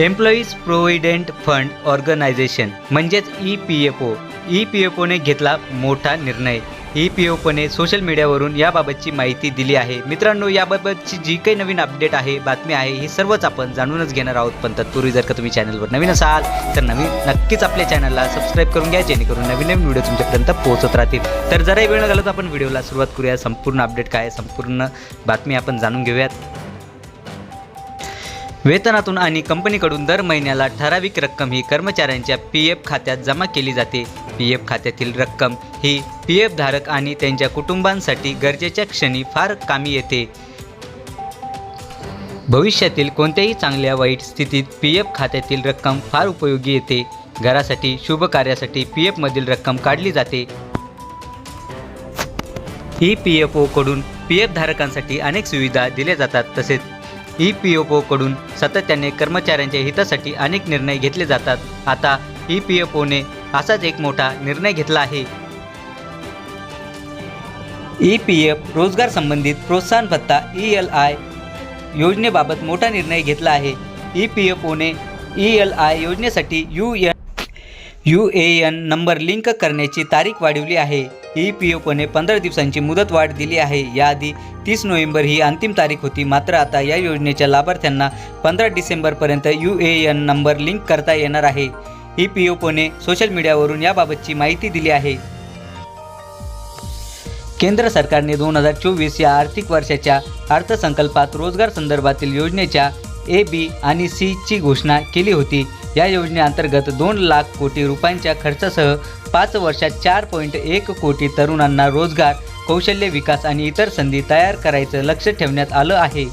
Employees provident fund organisation म्हणजेच E P F O E P F one घेतला मोठा निर्णय. ई पी एफ ओने सोशल मीडियावरून याबाबतची माहिती दिली आहे. मित्रांनो याबाबतची जी काही नवीन अपडेट आहे बातमी आहे हे सर्वच आपण जाणूनच घेणार आहोत. पण तत्पूर्वी जर का तुम्ही चॅनलवर नवीन असाल तर नवीन नक्कीच आपल्या चॅनलला सबस्क्राईब करून घ्या जेणेकरून नवीन नवीन व्हिडिओ तुमच्यापर्यंत पोहोचत राहतील. तर जराही वेळ घालत आपण व्हिडिओला सुरुवात करूया. संपूर्ण अपडेट काय संपूर्ण बातमी आपण जाणून घेऊयात. वेतनातून आणि कंपनीकडून दर महिन्याला ठराविक रक्कम ही कर्मचाऱ्यांच्या पी एफ खात्यात जमा केली जाते. पी एफ खात्यातील रक्कम ही पी एफ धारक आणि त्यांच्या कुटुंबांसाठी गरजेच्या क्षणी फार कामी येते. भविष्यातील कोणत्याही चांगल्या वाईट स्थितीत पी एफ खात्यातील रक्कम फार उपयोगी येते. घरासाठी शुभ कार्यासाठी पी एफमधील रक्कम काढली जाते. ई पी एफ ओकडून पी एफ धारकांसाठी अनेक सुविधा दिल्या जातात तसेच ई पी एफ ओकडून सातत्याने कर्मचाऱ्यांच्या हितासाठी अनेक निर्णय घेतले जातात. आता ई पी एफ ओने असाच एक मोठा निर्णय घेतला आहे. ई पी एफ रोजगार संबंधित प्रोत्साहन भत्ता ई एल आय योजनेबाबत मोठा निर्णय घेतला आहे. ई पी एफ ओने ई एल आय योजनेसाठी U N U A N number link करण्याची तारीख वाढवली आहे. ई पी एफने पंधरा दिवसांची मुदत वाढ दिली आहे. याआधी तीस नोव्हेंबर ही अंतिम तारीख होती. मात्र आता या योजनेच्या लाभार्थ्यांना पंधरा डिसेंबरपर्यंत U A N number link करता येणार आहे. ई पी एफने सोशल मीडियावरून याबाबतची माहिती दिली आहे. केंद्र सरकारने दोन हजार चोवीस या आर्थिक वर्षाच्या अर्थसंकल्पात रोजगार संदर्भातील योजनेच्या ए बी आणि सीची घोषणा केली होती. या योजनेअंतर्गत दोन लाख कोटी रुपयांच्या खर्चासह पाच वर्षात चार पॉईंट एक कोटी तरुणांना रोजगार कौशल्य विकास आणि इतर संधी तयार करायचं लक्ष ठेवण्यात आलं आहे.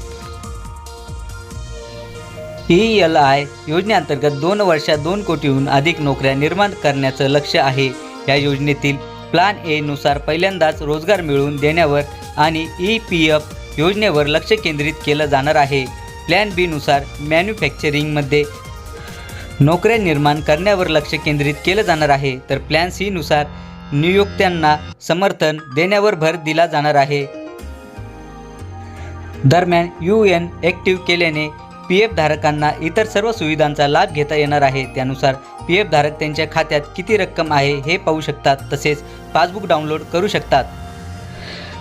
ई एल आय योजनेअंतर्गत दोन वर्षात दोन कोटीहून अधिक नोकऱ्या निर्माण करण्याचं लक्ष आहे. या योजनेतील प्लान ए नुसार पहिल्यांदाच रोजगार मिळवून देण्यावर आणि ई पी एफ योजनेवर लक्ष केंद्रित केलं जाणार आहे. प्लॅन बी नुसार मॅन्युफॅक्चरिंगमध्ये नोकऱ्या निर्माण करण्यावर लक्ष केंद्रित केलं जाणार आहे तर प्लॅन सीनुसार नियुक्त्यांना समर्थन देण्यावर भर दिला जाणार आहे. दरम्यान यू एन ॲक्टिव्ह केल्याने पी एफ धारकांना इतर सर्व सुविधांचा लाभ घेता येणार आहे. त्यानुसार पी एफ धारक त्यांच्या खात्यात किती रक्कम आहे हे पाहू शकतात तसेच पासबुक डाउनलोड करू शकतात.